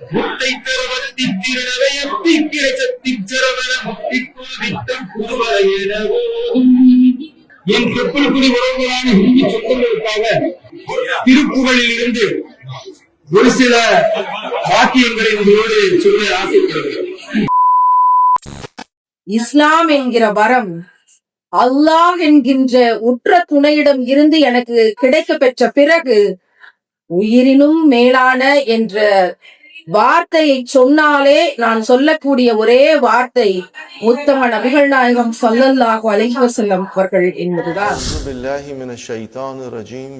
முத்தை தரவத்தி திருநவையத்தி கிரச்சத்தி சரவண முத்தி குருவித்தம் குருவரையன என் கப்பல்குடி உறவுகளான ஹிந்தி சொந்தங்களுக்காக திருப்புகளில் இருந்து ஒரு சில வாக்கியங்களை உங்களோடு சொல்ல ஆசைப்படுகிறேன். இஸ்லாம் என்கிற வரம் அல்லாஹ் என்கின்ற உற்ற துணையிடம் இருந்து எனக்கு கிடைக்க பெற்ற பிறகு உயிரினும் மேலான என்ற வார்த்தையை சொன்னாலே நான் சொல்லக்கூடிய ஒரே வார்த்தை உத்தம நபிகள் நாயகம் சல்லல்லாஹு அலைஹி அவர்கள் என்பதுதான். பில்லாஹி மினஷ் ஷைத்தானிர் ரஜீம்.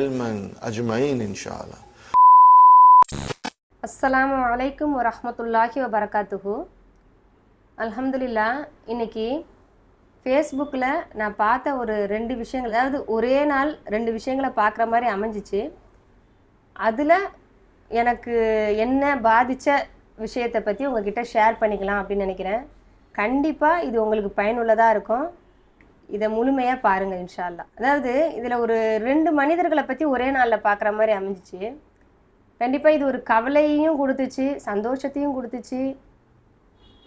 இல்மன் அஜ்மஈன் இன்ஷா அல்லாஹ் அஸ்ஸலாமு அலமதுல்லா இன்னைக்கு ஃபேஸ்புக்கில் நான் பார்த்த ஒரு ரெண்டு விஷயங்கள் அதாவது ஒரே நாள் ரெண்டு விஷயங்களை பார்க்குற மாதிரி அமைஞ்சிச்சு. அதில் எனக்கு என்ன பாதித்த விஷயத்தை பற்றி உங்ககிட்ட ஷேர் பண்ணிக்கலாம் அப்படின்னு நினைக்கிறேன். கண்டிப்பாக இது உங்களுக்கு பயனுள்ளதாக இருக்கும். இதை முழுமையாக பாருங்கள் இன்ஷால்லா அதாவது இதில் ஒரு ரெண்டு மனிதர்களை பற்றி ஒரே நாளில் பார்க்குற மாதிரி அமைஞ்சிச்சு. கண்டிப்பாக இது ஒரு கவலையையும் கொடுத்துச்சு சந்தோஷத்தையும் கொடுத்துச்சு.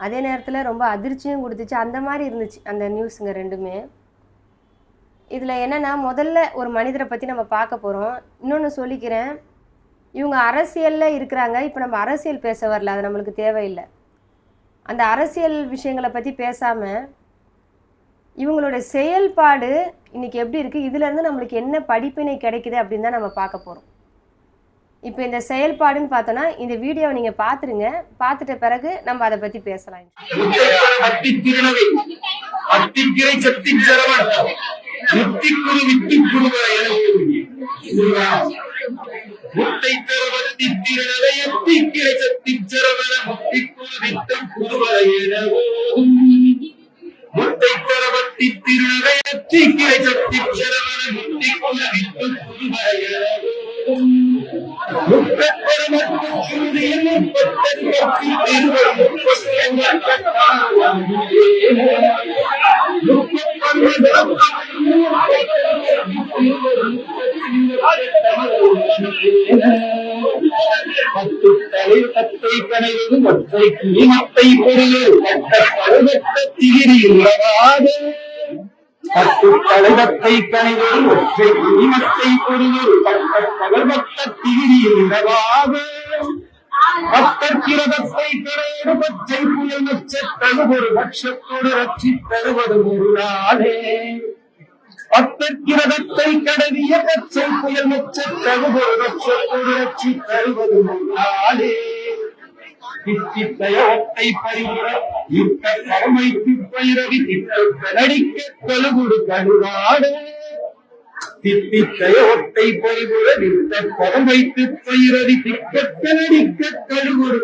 அதே நேரத்தில் ரொம்ப அதிர்ச்சியும் கொடுத்துச்சு. அந்த மாதிரி இருந்துச்சு அந்த நியூஸுங்க ரெண்டுமே. இதில் என்னென்னா முதல்ல ஒரு மனிதரை பற்றி நம்ம பார்க்க போகிறோம் இன்னொன்று சொல்லிக்கிறேன். இவங்க அரசியலில் இருக்கிறாங்க. இப்போ நம்ம அரசியல் பேச வரல. அது நம்மளுக்கு தேவையில்லை. அந்த அரசியல் விஷயங்களை பற்றி பேசாமல் இவங்களோட செயல்பாடு இன்றைக்கி எப்படி இருக்குது இதுலேருந்து நம்மளுக்கு என்ன படிப்பினை கிடைக்குது அப்படின்னு தான் நம்ம பார்க்க போகிறோம் இப்போ இந்த செயல்பாடுன்னு பார்த்தோன்னா இந்த வீடியோவை நீங்கள் பார்த்துருங்க. பார்த்துட்ட பிறகு நம்ம அதை பற்றி பேசலாம். அத்தி கனைவது மற்றை கிளிமத்தை பொருள் திகிரியுள்ளவாது பத்து தலைவத்தை கனைவது ஒற்றை கிளிமத்தை பொருள் பகவத்த திகிரியுள்ளவாது பத்தற்கிரதத்தை கரையோடு பச்சை புயல் நச்சத்தது ஒரு பட்சத்தோடு ரட்சி தருவது ஒரு நாளே பத்தற்கிரதத்தை கடவிய பச்சை புயல் நச்சத்தது ஒரு லட்சத்தோடு ரட்சி தருவது ஒரு நாளே. தித்தித்தயோத்தை பறிவுற யுத்த கடமைக்கு பயிரவி திட்டத்தை நடிக்க கழுகுடு கழுவாடே தித்தித்தயோத்தை பறிவுற யுத்த படம் வைத்து பயிரவி திக்கத்த நடிக்க கழுகுடு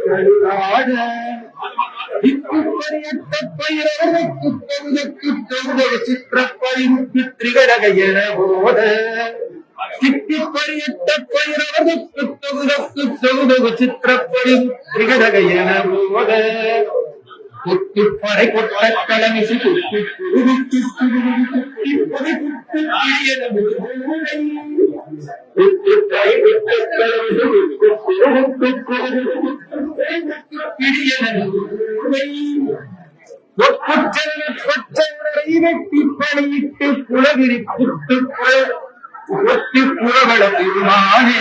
பயிரவனுக்கு தொகுதற்கு சித்திரப்பறிவுக்கு திரிகடக என போத சித்தி பரியட்ட பயிரவனுக்கு தொகுதற்கு தொகுத சித்திரப்பறிவு திரிகடக என போத குத்துப்படை கொட்ட கலமிசு குத்து குருகுத்து குருகுத்து குத்திப்படை குத்து கிழியன முழுமை. குத்துப்படை கொட்ட கலமிசு குத்து குருகுத்து குருகுத்து குத்து கிழியன முழுமை. ஒப்புச்செயல கொச்சவரை வெட்டி பணியிட்டு குலகிரி புட்டு ஒத்து புறவள திருமானே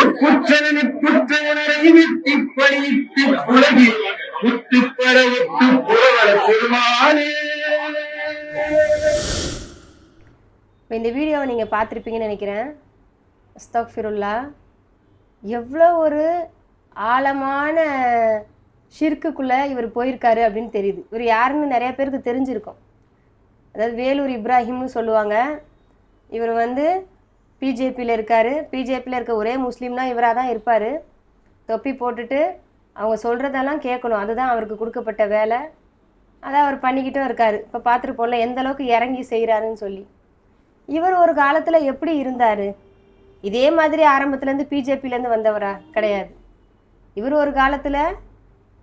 ஒப்புச்செயல குற்றவரை வெட்டி பணியிட்டு புறவள திருமானே இந்த வீடியோவை நீங்கள் பார்த்துருப்பீங்கன்னு நினைக்கிறேன். அஸ்தக்ஃபிருல்லா. எவ்வளோ ஒரு ஆழமான ஷிர்க்குக்குள்ளே இவர் போயிருக்காரு அப்படின்னு தெரியுது. இவர் யாருன்னு நிறைய பேருக்கு தெரிஞ்சிருக்கும். அதாவது வேலூர் இப்ராஹிம்னு சொல்லுவாங்க. இவர் வந்து பிஜேபியில் இருக்கார். பிஜேபியில் இருக்க ஒரே முஸ்லீம்னா இவராக தான் இருப்பார். தொப்பி போட்டுட்டு அவங்க சொல்கிறதெல்லாம் கேட்கணும். அதுதான் அவருக்கு கொடுக்கப்பட்ட வேலை. அதை அவர் பண்ணிக்கிட்டும் இருக்கார். இப்போ பார்த்துருப்போம்ல எந்த அளவுக்கு இறங்கி செய்கிறாருன்னு சொல்லி. இவர் ஒரு காலத்தில் எப்படி இருந்தார்? இதே மாதிரி ஆரம்பத்துலேருந்து பிஜேபியிலேருந்து வந்தவரா? கிடையாது. இவர் ஒரு காலத்தில்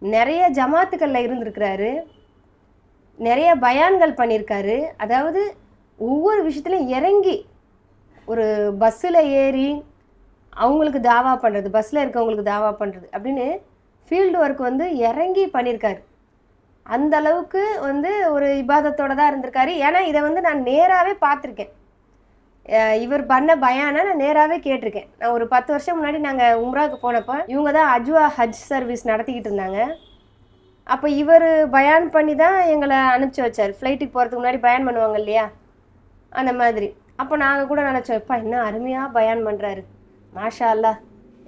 நிறைய ஜமாத்துக்களில் இருந்திருக்கிறாரு. நிறைய பயான்கள் பண்ணியிருக்காரு அதாவது ஒவ்வொரு விஷயத்துலையும் இறங்கி ஒரு பஸ்ஸில் ஏறி அவங்களுக்கு தாவா பண்ணுறது பஸ்ஸில் இருக்கவங்களுக்கு தாவா பண்ணுறது அப்படின்னு ஃபீல்டு ஒர்க் வந்து இறங்கி பண்ணியிருக்காரு. அந்த அளவுக்கு வந்து ஒரு இபாதத்தோடு தான் இருந்திருக்காரு. ஏன்னா இதை வந்து நான் நேராகவே பார்த்துருக்கேன். இவர் பண்ண பயானை நான் நேராகவே கேட்டிருக்கேன். நான் ஒரு பத்து வருஷம் முன்னாடி நாங்கள் உம்ராவுக்கு போனப்போ இவங்க தான் அஜ்வா ஹஜ் சர்வீஸ் நடத்திக்கிட்டு இருந்தாங்க. அப்போ இவர் பயான் பண்ணி தான் எங்களை அனுப்பிச்சி வச்சார். ஃப்ளைட்டுக்கு போகிறதுக்கு முன்னாடி பயான் பண்ணுவாங்க இல்லையா? அந்த மாதிரி. அப்போ நாங்கள் கூட நினச்சோம் இப்போ இன்னும் அருமையாக பயான் பண்ணுறாரு மாஷா அல்லாஹ்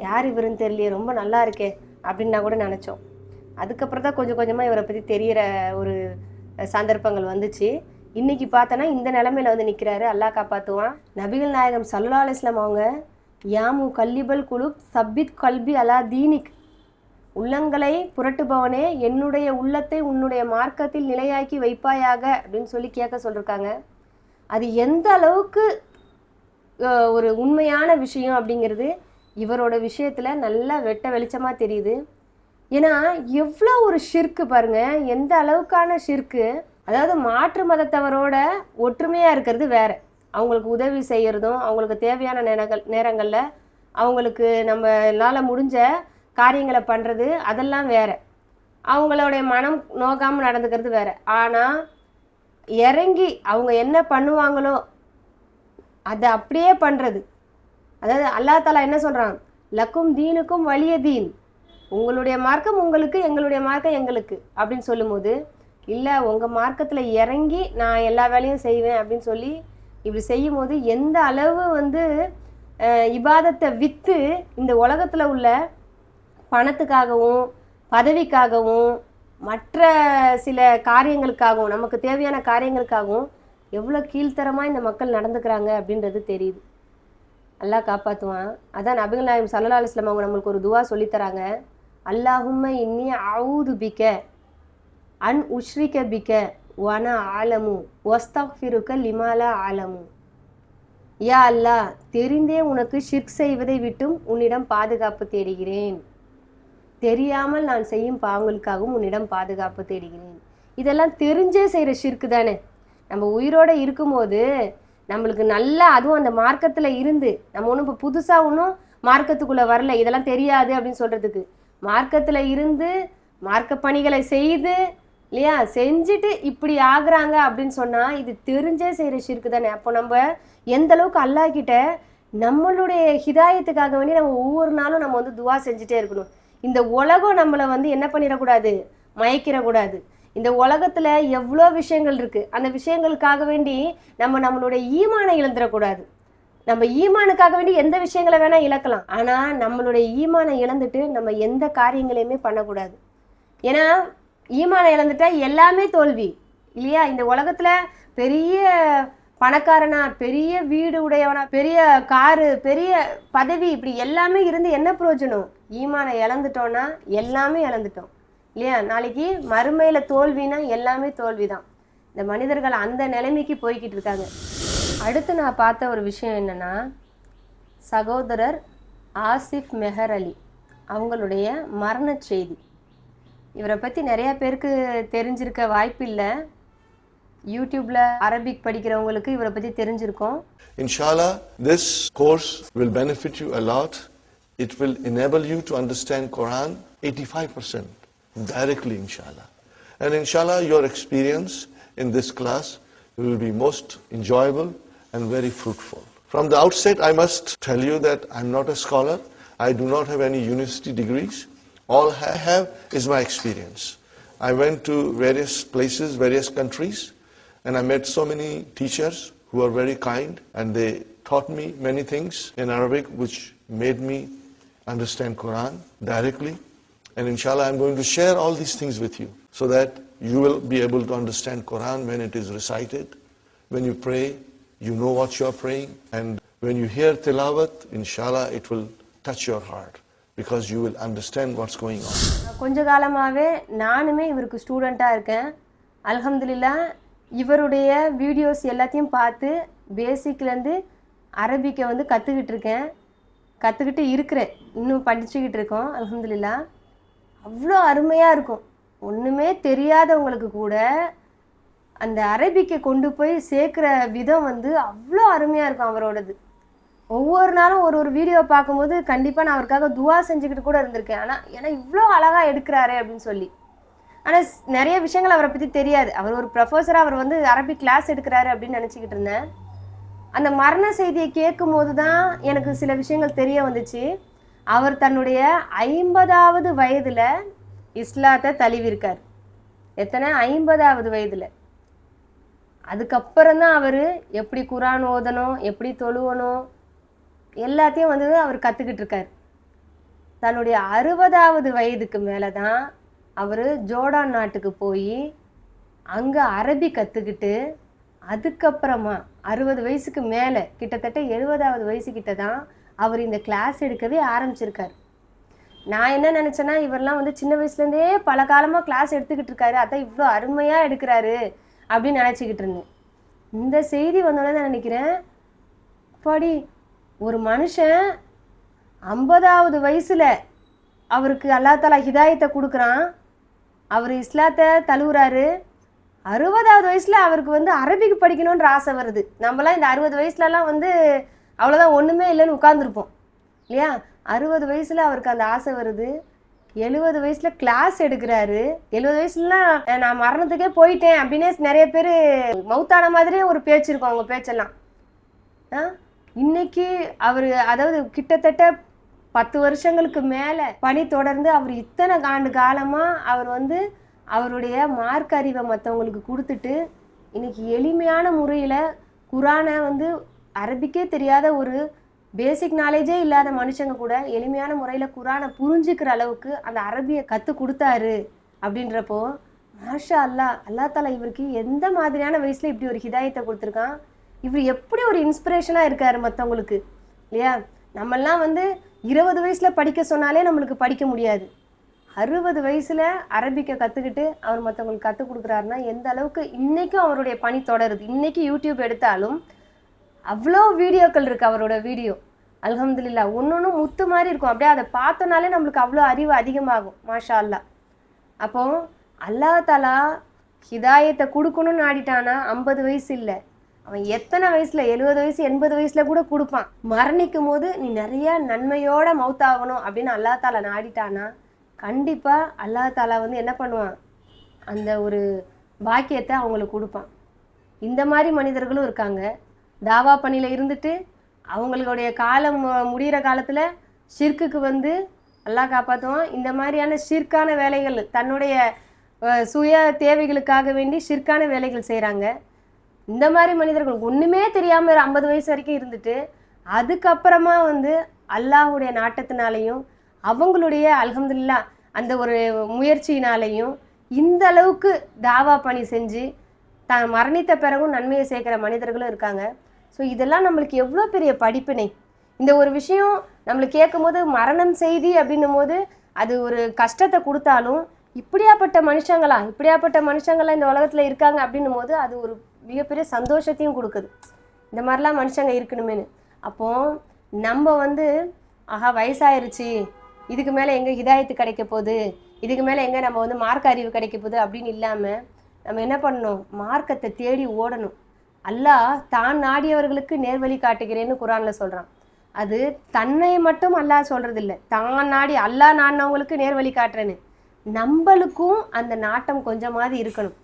யார் இவருன்னு தெரியலையே ரொம்ப நல்லா இருக்கே அப்படின்னு கூட நினச்சோம். அதுக்கப்புறம் தான் கொஞ்சம் கொஞ்சமாக இவரை பற்றி தெரிகிற ஒரு சந்தர்ப்பங்கள் வந்துச்சு. இன்னைக்கு பார்த்தோன்னா இந்த நிலமையில வந்து நிற்கிறாரு அல்லாஹ் காப்பாற்றுவான் நபிகள் நாயகம் சல்லா அலிஸ்லாம் அவங்க யாமு கல்லிபல் குலுப் சப்பித் கல்பி அலா தீனிக். உள்ளங்களை புரட்டுபவனே என்னுடைய உள்ளத்தை உன்னுடைய மார்க்கத்தில் நிலையாக்கி வைப்பாயாக அப்படின்னு சொல்லி கேட்க சொல்லியிருக்காங்க அது எந்த அளவுக்கு ஒரு உண்மையான விஷயம் அப்படிங்கிறது இவரோட விஷயத்தில் நல்லா வெட்ட வெளிச்சமாக தெரியுது. ஏன்னா எவ்வளோ ஒரு ஷிர்க்கு பாருங்க எந்த அளவுக்கான ஷிர்க்கு அதாவது மாற்று மதத்தவரோட ஒற்றுமையாக இருக்கிறது வேற. அவங்களுக்கு உதவி செய்கிறதும் அவங்களுக்கு தேவையான நேரங்கள் நேரங்களில் அவங்களுக்கு நம்மளால் முடிஞ்ச காரியங்களை பண்ணுறது அதெல்லாம் வேற. அவங்களுடைய மனம் நோக்காமல் நடந்துக்கிறது வேறு. ஆனால் இறங்கி அவங்க என்ன பண்ணுவாங்களோ அதை அப்படியே பண்ணுறது அதாவது அல்லாஹ் தாலா என்ன சொல்கிறான் லக்கும் தீனுக்கும் வலிய தீன். உங்களுடைய மார்க்கம் உங்களுக்கு எங்களுடைய மார்க்கம் எங்களுக்கு. அப்படின்னு சொல்லும்போது இல்லை உங்கள் மார்க்கத்தில் இறங்கி நான் எல்லா வேலையும் செய்வேன். அப்படின்னு சொல்லி இப்படி செய்யும்போது எந்த அளவு வந்து இபாதத்தை விற்று இந்த உலகத்தில் உள்ள பணத்துக்காகவும் பதவிக்காகவும் மற்ற சில காரியங்களுக்காகவும் நமக்கு தேவையான காரியங்களுக்காகவும் எவ்வளோ கீழ்த்தரமாக இந்த மக்கள் நடந்துக்கிறாங்க அப்படின்றது தெரியுது. அல்லாஹ் காப்பாற்றுவான் அதான் நபிகள் நாயம் சல்லா அலுவலாம் அவங்க நம்மளுக்கு ஒரு துவா சொல்லித்தராங்க அல்லாஹும்ம இன்னி அவுது பிக்க அன் உஷ்ரிக்க பிக்க வன ஆலமு ஒஸ்தஃபிருக்க லிமாலா ஆலமு யா அல்லாஹ் தெரிந்தே உனக்கு ஷிர்க் செய்வதை விட்டும் உன்னிடம் பாதுகாப்பு தேடுகிறேன். தெரியாமல் நான் செய்யும் பாவங்களுக்காகவும் உன்னிடம் பாதுகாப்பு தேடுகிறேன். இதெல்லாம் தெரிஞ்சே செய்கிற ஷிர்க்கு தானே. நம்ம உயிரோட இருக்கும்போது நம்மளுக்கு நல்லா அதுவும் அந்த மார்க்கத்தில் இருந்து நம்ம ஒன்றும் இப்போ புதுசாக ஒன்றும் மார்க்கத்துக்குள்ளே வரல இதெல்லாம் தெரியாது அப்படின்னு சொல்கிறதுக்கு மார்க்கத்தில் இருந்து மார்க்க பணிகளை செய்து இல்லையா? செஞ்சுட்டு இப்படி ஆகுறாங்க அப்படின்னு சொன்னால் இது தெரிஞ்சே செய்கிற ஷிர்க்கு தானே. அப்போ நம்ம எந்த அளவுக்கு அல்லாக்கிட்ட நம்மளுடைய ஹிதாயத்துக்காக வேண்டி நம்ம ஒவ்வொரு நாளும் நம்ம வந்து துவா செஞ்சுட்டே இருக்கணும். இந்த உலகம் நம்மளை வந்து என்ன பண்ணிடக்கூடாது? மயக்கிடக்கூடாது. இந்த உலகத்தில் எவ்வளோ விஷயங்கள் இருக்குது அந்த விஷயங்களுக்காக வேண்டி நம்ம நம்மளுடைய ஈமானை இழந்துடக்கூடாது. நம்ம ஈமானுக்காக வேண்டி எந்த விஷயங்களை வேணால் இழக்கலாம். ஆனால் நம்மளுடைய ஈமானை இழந்துட்டு நம்ம எந்த காரியங்களையுமே பண்ணக்கூடாது. ஏன்னா ஈமானை இழந்துட்டா எல்லாமே தோல்வி. இல்லையா? இந்த உலகத்தில் பெரிய பணக்காரனா பெரிய வீடு உடையவனா பெரிய காரு பெரிய பதவி இப்படி எல்லாமே இருந்து என்ன பிரயோஜனம்? ஈமானை இழந்துட்டோன்னா எல்லாமே இழந்துட்டோம். இல்லையா? நாளைக்கு மறுமையில் தோல்வினா எல்லாமே தோல்வி தான் இந்த மனிதர்கள் அந்த நிலைமைக்கு போய்கிட்டு இருக்காங்க. அடுத்து நான் பார்த்த ஒரு விஷயம் என்னன்னா சகோதரர் ஆசிஃப் மெஹர் அலி அவங்களுடைய மரண செய்தி. இவரை பற்றி நிறைய பேருக்கு தெரிஞ்சிருக்க வாய்ப்பில்லை யூடியூப்ல அரபிக் படிக்கிறவங்களுக்கு இவரை பற்றி தெரிஞ்சிருக்கோம். இன்ஷாலா this course will benefit you a lot. It will enable you to understand Quran 85% directly, inshallah. And inshallah, your experience in this class will be most enjoyable and very fruitful. From the outset, I must tell you that I'm not a scholar. I do not have any university degrees. All I have is my experience. I went to various places, various countries, and I met so many teachers who are very kind and they taught me many things in Arabic which made me understand Quran directly. And inshallah I'm going to share all these things with you so that you will be able to understand Quran when it is recited. When you pray, you know what you are praying. And when you hear tilawat, inshallah it will touch your heart because you will understand what's going on. கொஞ்ச காலமாகவே நானுமே இவருக்கு ஸ்டூடெண்ட்டாக இருக்கேன் அலமதுல்லா இவருடைய videos எல்லாத்தையும் பார்த்து பேசிக்லேருந்து அரபிக்கை வந்து கற்றுக்கிட்டு இருக்கேன் கற்றுக்கிட்டு இருக்கிறேன். இன்னும் படிச்சுக்கிட்டு இருக்கோம் அலமதுல்லா அவ்வளோ அருமையாக இருக்கும். ஒன்றுமே தெரியாதவங்களுக்கு கூட அந்த அரபிக்கை கொண்டு போய் சேர்க்குற விதம் வந்து அவ்வளோ அருமையாக இருக்கும் அவரோடது. ஒவ்வொரு நாளும் ஒரு ஒரு வீடியோ பார்க்கும்போது கண்டிப்பாக நான் அவருக்காக துவா செஞ்சுக்கிட்டு கூட இருந்திருக்கேன். ஆனால் ஏன்னா இவ்வளோ அழகாக எடுக்கிறாரு அப்படின்னு சொல்லி. ஆனால் நிறைய விஷயங்கள் அவரை பற்றி தெரியாது. அவர் ஒரு ப்ரொஃபஸராக அவர் வந்து அரபிக் கிளாஸ் எடுக்கிறாரு அப்படின்னு நினச்சிக்கிட்டு இருந்தேன். அந்த மரண செய்தியை கேட்கும் போது தான் எனக்கு சில விஷயங்கள் தெரிய வந்துச்சு. அவர் தன்னுடைய ஐம்பதாவது வயதில் இஸ்லாத்தை தழுவிருக்கார் எத்தனை? ஐம்பதாவது வயதில். அதுக்கப்புறம் தான் அவர் எப்படி குரான் ஓதணும் எப்படி தொழுவணும் எல்லாத்தையும் வந்து அவர் கற்றுக்கிட்டு இருக்கார். தன்னுடைய அறுபதாவது வயதுக்கு மேலே தான் அவர் ஜோர்டான் நாட்டுக்கு போய் அங்கே அரபி கற்றுக்கிட்டு அதுக்கப்புறமா அறுபது வயசுக்கு மேலே கிட்டத்தட்ட எழுபதாவது வயசுக்கிட்ட தான் அவர் இந்த கிளாஸ் எடுக்கவே ஆரம்பிச்சிருக்கார். நான் என்ன நினச்சேன்னா இவரெல்லாம் வந்து சின்ன வயசுலேருந்தே பல காலமாக கிளாஸ் எடுத்துக்கிட்டு இருக்காரு. அதான் இவ்வளோ அருமையாக எடுக்கிறாரு அப்படின்னு நினச்சிக்கிட்டு இருந்தேன். இந்த செய்தி வந்தோடனே நான் நினைக்கிறேன் பாடி ஒரு மனுஷன் ஐம்பதாவது வயசில் அவருக்கு அல்லா தாலா ஹிதாயத்தை கொடுக்குறான். அவர் இஸ்லாத்தை தழுவுறாரு. அறுபதாவது வயசில் அவருக்கு வந்து அரபிக்கு படிக்கணுன்ற ஆசை வருது. நம்மலாம் இந்த அறுபது வயசுலலாம் வந்து அவ்வளோதான் ஒன்றுமே இல்லைன்னு உட்காந்துருப்போம் இல்லையா? அறுபது வயசில் அவருக்கு அந்த ஆசை வருது. எழுபது வயசில் கிளாஸ் எடுக்கிறாரு. எழுபது வயசுலாம் நான் மரணத்துக்கே போயிட்டேன் அப்படின்னே நிறைய பேர் மவுத்தான மாதிரியே ஒரு பேச்சு இருக்கும் அவங்க பேச்செல்லாம். ஆ இன்னைக்கு அவர் அதாவது கிட்டத்தட்ட பத்து வருஷங்களுக்கு மேலே பணி தொடர்ந்து அவர் இத்தனை ஆண்டு காலமாக அவர் வந்து அவருடைய மார்க் அறிவை மற்றவங்களுக்கு கொடுத்துட்டு இன்னைக்கு எளிமையான முறையில் குரானை வந்து அரபிக்கே தெரியாத ஒரு பேசிக் நாலேஜே இல்லாத மனுஷங்க கூட எளிமையான முறையில் குரானை புரிஞ்சுக்கிற அளவுக்கு அந்த அரபியை கற்றுக் கொடுத்தாரு அப்படின்றப்போ மாஷா அல்லா அல்லா தாலா இவருக்கு எந்த மாதிரியான வயசில் இப்படி ஒரு ஹிதாயத்தை கொடுத்துருக்கான்? இவர் எப்படி ஒரு இன்ஸ்பிரேஷனாக இருக்கார் மற்றவங்களுக்கு இல்லையா? நம்மெல்லாம் வந்து இருபது வயசில் படிக்க சொன்னாலே நம்மளுக்கு படிக்க முடியாது. அறுபது வயசில் அரபிக்கை கற்றுக்கிட்டு அவர் மற்றவங்களுக்கு கற்றுக் கொடுக்குறாருன்னா எந்த அளவுக்கு இன்றைக்கும் அவருடைய பணி தொடருது. இன்னைக்கு யூடியூப் எடுத்தாலும் அவ்வளோ வீடியோக்கள் இருக்குது அவரோட வீடியோ. அல்ஹம்துலில்லா ஒன்று ஒன்று முத்து மாதிரி இருக்கும். அப்படியே அதை பார்த்தோனாலே நம்மளுக்கு அவ்வளோ அறிவு அதிகமாகும் மாஷா அல்லா அப்போ அல்லா தாலா ஹிதாயத்தை கொடுக்கணும்னு ஆடிட்டானா ஐம்பது வயசு இல்லை. அவன் எத்தனை வயசுல? எழுபது வயசு எண்பது வயசுல கூட கொடுப்பான். மரணிக்கும் போது நீ நிறைய நன்மையோட மௌத்தாகணும் அப்படின்னு அல்லா தாலா நாடிட்டானா கண்டிப்பாக அல்லா தாலா வந்து என்ன பண்ணுவான்? அந்த ஒரு பாக்கியத்தை அவங்களுக்கு கொடுப்பான். இந்த மாதிரி மனிதர்களும் இருக்காங்க. தாவா பணியில் இருந்துட்டு அவங்களுடைய காலம் மு- முடியிற காலத்தில் ஷிர்க்குக்கு வந்து அல்லாஹ் காப்பாற்றுவான் இந்த மாதிரியான ஷிர்க்கான வேலைகள் தன்னுடைய சுய தேவைகளுக்காக வேண்டி ஷிர்க்கான வேலைகள் செய்கிறாங்க இந்த மாதிரி மனிதர்களுக்கு ஒன்றுமே தெரியாமல் ஐம்பது வயசு வரைக்கும் இருந்துட்டு அதுக்கப்புறமா வந்து அல்லாஹுடைய நாட்டத்தினாலையும் அவங்களுடைய அலகம்துல்லா அந்த ஒரு முயற்சியினாலையும் இந்த அளவுக்கு தாவா பணி செஞ்சு தான் மரணித்த பிறகும் நன்மையை சேர்க்குற மனிதர்களும் இருக்காங்க. ஸோ இதெல்லாம் நம்மளுக்கு எவ்வளோ பெரிய படிப்பினை. இந்த ஒரு விஷயம் நம்மளுக்கு கேட்கும்போது மரணம் செய்தி அப்படின்னும் போது அது ஒரு கஷ்டத்தை கொடுத்தாலும் இப்படியாப்பட்ட மனுஷங்களா இப்படியாப்பட்ட மனுஷங்களா இந்த உலகத்தில் இருக்காங்க அப்படின்னும் போது அது ஒரு மிகப்பெரிய சந்தோஷத்தையும் கொடுக்குது. இந்த மாதிரிலாம் மனுஷங்க இருக்கணுமேனு அப்போ நம்ம வந்து ஆஹா வயசாயிருச்சு. இதுக்கு மேலே எங்கே ஹிதாயத்து கிடைக்க போகுது? இதுக்கு மேலே எங்கே நம்ம வந்து மார்க் அறிவு கிடைக்க போகுது அப்படின்னு இல்லாமல் நம்ம என்ன பண்ணணும்? மார்க்கத்தை தேடி ஓடணும். அல்லாஹ் தான் நாடியவர்களுக்கு நேர்வழி காட்டுகிறேன்னு குரானில் சொல்கிறான் அது தன்னை மட்டும் அல்லாஹ் சொல்கிறது இல்லை தான் நாடி அல்லாஹ் நாடினவங்களுக்கு நேர்வழி காட்டுறேன்னு. நம்மளுக்கும் அந்த நாட்டம் கொஞ்சமாவது இருக்கணும்.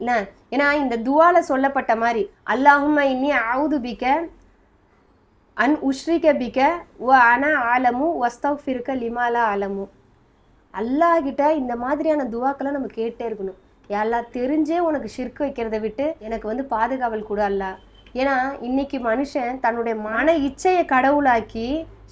என்ன? ஏன்னா இந்த துவால சொல்லப்பட்ட மாதிரி அல்லாஹும்ம இன்னி ஆவுது பிக்க அன் உஷ்ரிக பிக வ அன ஆலமு வஸ்தஃபிருக்க லிமாலா ஆலமு அல்லாஹ்கிட்ட இந்த மாதிரியான துவாக்களை நம்ம கேட்டே இருக்கணும். எல்லாம் தெரிஞ்சே உனக்கு ஷிர்க் வைக்கிறத விட்டு எனக்கு வந்து பாதுகாவல் கூட அல்லாஹ். ஏன்னா இன்னைக்கு மனுஷன் தன்னுடைய மன இச்சையை கடவுளாக்கி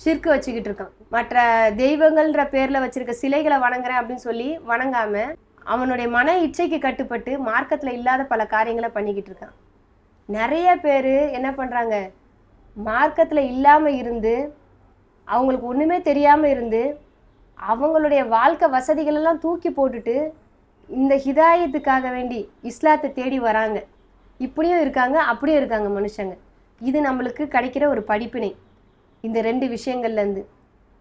ஷிர்க்கு வச்சுக்கிட்டு இருக்கான். மற்ற தெய்வங்கள்ன்ற பேரில் வச்சிருக்க சிலைகளை வணங்குறேன் அப்படின்னு சொல்லி வணங்காம அவனுடைய மன இச்சைக்கு கட்டுப்பட்டு மார்க்கத்தில் இல்லாத பல காரியங்களை பண்ணிக்கிட்டு இருக்கான். நிறைய பேர் என்ன பண்ணுறாங்க மார்க்கத்தில் இல்லாமல் இருந்து அவங்களுக்கு ஒன்றுமே தெரியாமல் இருந்து அவங்களுடைய வாழ்க்கை வசதிகளெல்லாம் தூக்கி போட்டுட்டு இந்த ஹிதாயத்துக்காக வேண்டி இஸ்லாத்தை தேடி வராங்க. இப்படியும் இருக்காங்க அப்படியும் இருக்காங்க மனுஷங்க. இது நம்மளுக்கு கிடைக்கிற ஒரு படிப்பினை. இந்த ரெண்டு விஷயங்கள்லேருந்து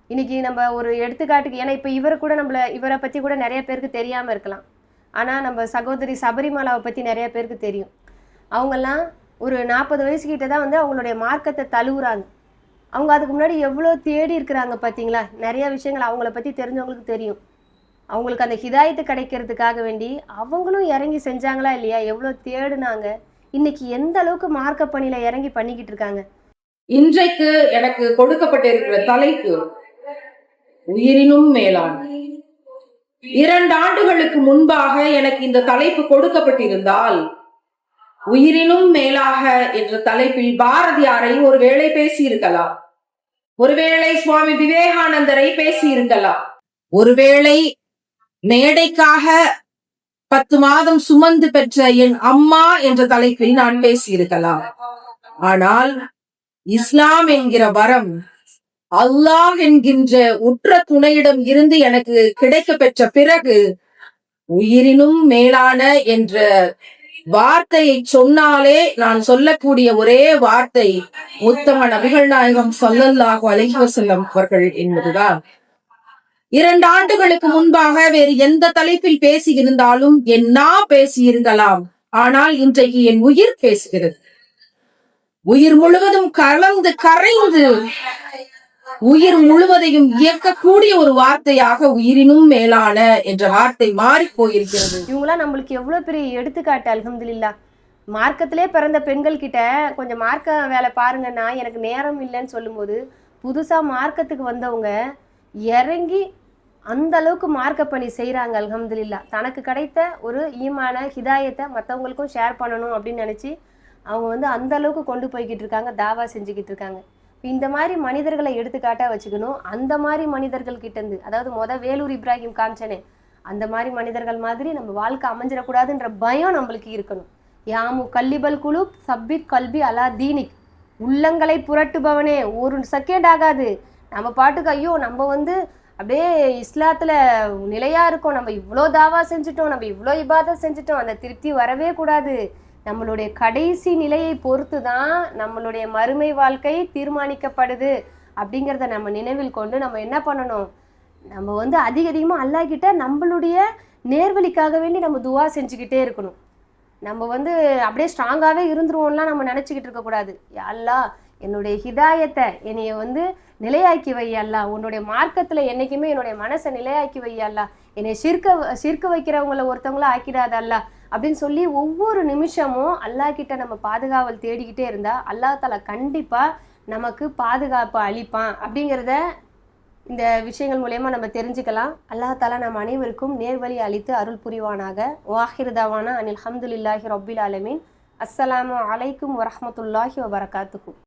இன்றைக்கி நம்ம ஒரு எடுத்துக்காட்டுக்கு ஏன்னா இப்போ இவரை கூட நம்மள இவரை பற்றி கூட நிறைய பேருக்கு தெரியாமல் இருக்கலாம். ஆனால் நம்ம சகோதரி சபரிமலாவை பற்றி நிறைய பேருக்கு தெரியும். அவங்கெல்லாம் ஒரு நாற்பது வயசுக்கிட்ட தான் வந்து அவங்களுடைய மார்க்கத்தை தழுவுறாங்க. அவங்க அதுக்கு முன்னாடி எவ்வளோ தேடி இருக்கிறாங்க பார்த்தீங்களா? நிறைய விஷயங்கள் அவங்கள பற்றி தெரிஞ்சவங்களுக்கு தெரியும். அவங்களுக்கு அந்த ஹிதாயத்து கிடைக்கிறதுக்காக வேண்டி அவங்களும் இறங்கி செஞ்சாங்களா இல்லையா? எவ்வளோ தேடுனாங்க? இன்னைக்கு எந்த அளவுக்கு மார்க்க பணியில இறங்கி பண்ணிக்கிட்டு இருக்காங்க? இன்றைக்கு எனக்கு கொடுக்கப்பட்டிருக்கிற தலைப்பு உயிரினும் மேலான இரண்டு ஆண்டுகளுக்கு முன்பாக எனக்கு இந்த தலைப்பு கொடுக்கப்பட்டிருந்தால் உயிரினும் மேலாக என்ற தலைப்பில் பாரதியாரை ஒருவேளை பேசியிருக்கலாம். ஒருவேளை சுவாமி விவேகானந்தரை பேசியிருக்கலாம். ஒருவேளை மேடைக்காக பத்து மாதம் சுமந்து பெற்ற என் அம்மா என்ற தலைப்பில் நான் பேசியிருக்கலாம். ஆனால் இஸ்லாம் என்கிற வரம் அல்லாஹ் என்கின்ற உற்ற துணையிடம் இருந்து எனக்கு கிடைக்க பெற்ற பிறகு உயிரினும் மேலான என்ற வார்த்தையை சொன்னாலே நான் சொல்லக்கூடிய ஒரே வார்த்தை உத்தம நபிகள் நாயகம் சொல்லல்லாஹு அலைஹி அவர்கள் என்பதுதான். இரண்டு ஆண்டுகளுக்கு முன்பாக வேறு எந்த தலைப்பில் பேசியிருந்தாலும் என்னா பேசியிருக்கலாம். ஆனால் இன்றைக்கு என் உயிர் பேசுகிறது. உயிர் முழுவதும் கலந்து கரைந்து உயிர் முழுவதையும் இயக்கக்கூடிய ஒரு வார்த்தையாக உயிரினும் மேலான என்ற வார்த்தை மாறி போயிருக்கிறது. இவங்களாம் நம்மளுக்கு எவ்வளவு பெரிய எடுத்துக்காட்டு அல்ஹம்துலில்லா. மார்க்கத்திலே பிறந்த பெண்கள் கிட்ட கொஞ்சம் மார்க்க வேலை பாருங்கன்னா எனக்கு நேரம் இல்லைன்னு சொல்லும்போது புதுசா மார்க்கத்துக்கு வந்தவங்க இறங்கி அந்த அளவுக்கு மார்க்க பணி செய்கிறாங்க அல்ஹம்துலில்லா. தனக்கு கிடைத்த ஒரு ஈமான ஹிதாயத்தை மற்றவங்களுக்கும் ஷேர் பண்ணணும் அப்படின்னு நினச்சி அவங்க வந்து அந்த அளவுக்கு கொண்டு போய்கிட்டு இருக்காங்க தாவா செஞ்சுக்கிட்டு இருக்காங்க. இந்த மாதிரி மனிதர்களை எடுத்துக்காட்டாக வச்சுக்கணும். அந்த மாதிரி மனிதர்கள் கிட்டேருந்து அதாவது மொதல் வேலூர் இப்ராஹிம் காமிச்சனே அந்த மாதிரி மனிதர்கள் மாதிரி நம்ம வாழ்க்கை அமைஞ்சிடக்கூடாதுன்ற பயம் நம்மளுக்கு இருக்கணும். யாமு கல்லிபல் குழு சப்பித் கல்வி அலா தீனிக். உள்ளங்களை புரட்டுபவனே ஒரு செகண்ட் ஆகாது. நம்ம பாட்டுக்கு ஐயோ நம்ம வந்து அப்படியே இஸ்லாத்தில் நிலையாக இருக்கோம். நம்ம இவ்வளோ தாவா செஞ்சுட்டோம் நம்ம இவ்வளோ இபாதை செஞ்சுட்டோம். அந்த திருப்தி வரவே கூடாது. நம்மளுடைய கடைசி நிலையை பொறுத்து தான் நம்மளுடைய மறுமை வாழ்க்கை தீர்மானிக்கப்படுது அப்படிங்கிறத நம்ம நினைவில் கொண்டு நம்ம என்ன பண்ணணும்? நம்ம வந்து அதிக அதிகமாக அல்லாக்கிட்ட நம்மளுடைய நேர்வழிக்காக வேண்டி நம்ம துவா செஞ்சுக்கிட்டே இருக்கணும். நம்ம வந்து அப்படியே ஸ்ட்ராங்காகவே இருந்துருவோம்லாம் நம்ம நினச்சிக்கிட்டு இருக்கக்கூடாது அல்லா என்னுடைய ஹிதாயத்தை என்னைய வந்து நிலையாக்கி வை அல்லா உன்னுடைய மார்க்கத்தில் என்றைக்குமே என்னுடைய மனசை நிலையாக்கி வை அல்லா என்னை சிற்க சிற்க வைக்கிறவங்கள ஒருத்தவங்கள ஆக்கிடாது அல்லா அப்படின்னு சொல்லி ஒவ்வொரு நிமிஷமும் அல்லாஹ் கிட்ட நம்ம பாதுகாவல் தேடிக்கிட்டே இருந்தா அல்லாஹ் தாலா கண்டிப்பா நமக்கு பாதுகாப்பு அளிப்பான் அப்படிங்கிறத இந்த விஷயங்கள் மூலயமா நம்ம தெரிஞ்சுக்கலாம். அல்லாஹ் தாலா நம் அனைவருக்கும் நேர்வழி அளித்து அருள் புரிவானாக. வாஹிர்தாவானா அனில் ஹம்துலில்லாஹி ரப்பில் அலமின் அஸ்ஸலாமு அலைக்கும் வரஹ்மத்துல்லாஹி வபரகாத்துக்கும்